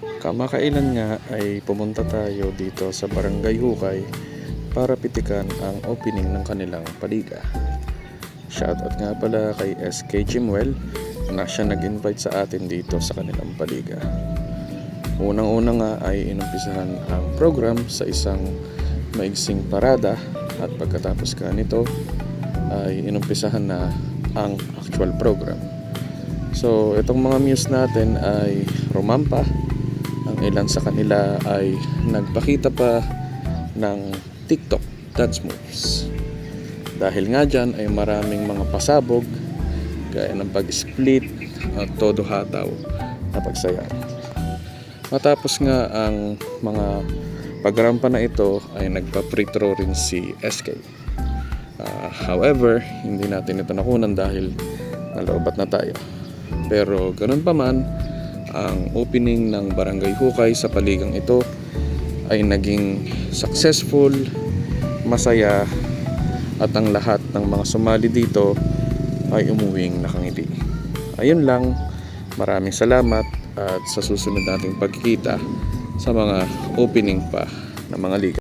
Kamakailan nga ay pumunta tayo dito sa Barangay Hukay para pitikan ang opening ng kanilang paliga. Shoutout nga pala kay SK Jimwell na siya nag-invite sa atin dito sa kanilang paliga. Unang-una nga ay inumpisahan ang program sa isang maigsing parada at pagkatapos ka nito ay inumpisahan na ang actual program. So, itong mga muse natin ay rumampa. Ang ilan sa kanila ay nagpakita pa ng TikTok dance moves. Dahil nga dyan ay maraming mga pasabog gaya ng pag-split at todo hataw na pagsayaw. Matapos nga ang mga pagrampa na ito ay nagpa-pre-throw rin si SK. Ah, however, hindi natin ito nakunan dahil nalobat na tayo. Pero ganun pa man, ang opening ng Barangay Hukay sa paligang ito ay naging successful, masaya, at ang lahat ng mga sumali dito ay umuwing nakangiti. Ayun lang, maraming salamat at sa susunod nating pagkikita sa mga opening pa ng mga liga.